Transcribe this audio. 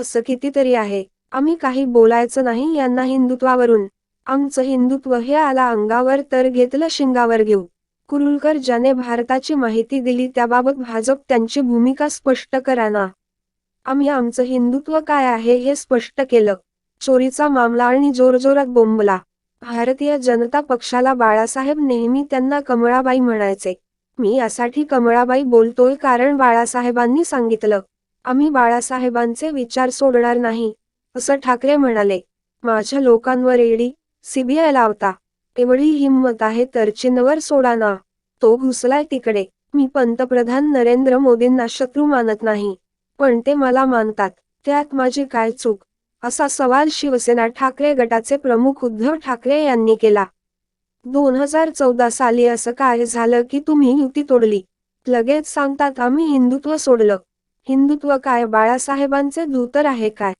असं कितीतरी आहे. आम्ही काही बोलायचं नाही यांना हिंदुत्वावरून. आमचं हिंदुत्व हे आला अंगावर तर घेतलं शिंगावर घेऊ. कुरुलकर ज्याने भारताची माहिती दिली त्याबाबत भाजप त्यांची भूमिका स्पष्ट करा ना आम्ही आमचं हिंदुत्व काय आहे हे स्पष्ट केलं. चोरीचा मामला आणि जोरजोरात बोंबला. भारतीय जनता पक्षाला बाळासाहेब नेहमी त्यांना कमळाबाई म्हणायचे. मी यासाठी कमळाबाई बोलतोय कारण बाळासाहेबांनी सांगितलं. आम्ही बाळासाहेबांचे विचार सोडणार नाही असं ठाकरे म्हणाले. माझ्या लोकांवर एडी सीबीआय लावता. एवढी हिंमत आहे तर चिन्हवर सोडा ना. तो घुसलाय तिकडे. मी पंतप्रधान नरेंद्र मोदींना शत्रू मानत नाही. पण ते मला मानतात. त्यात माझी काय चूक? असा सवाल शिवसेना ठाकरे गटाचे प्रमुख उद्धव ठाकरे यांनी केला. दोन हजार चौदा साली असं काय झालं की तुम्ही युती तोडली? लगेच सांगतात आम्ही हिंदुत्व सोडलं. हिंदुत्व काय? बाळासाहेबांचे धूतर आहे काय?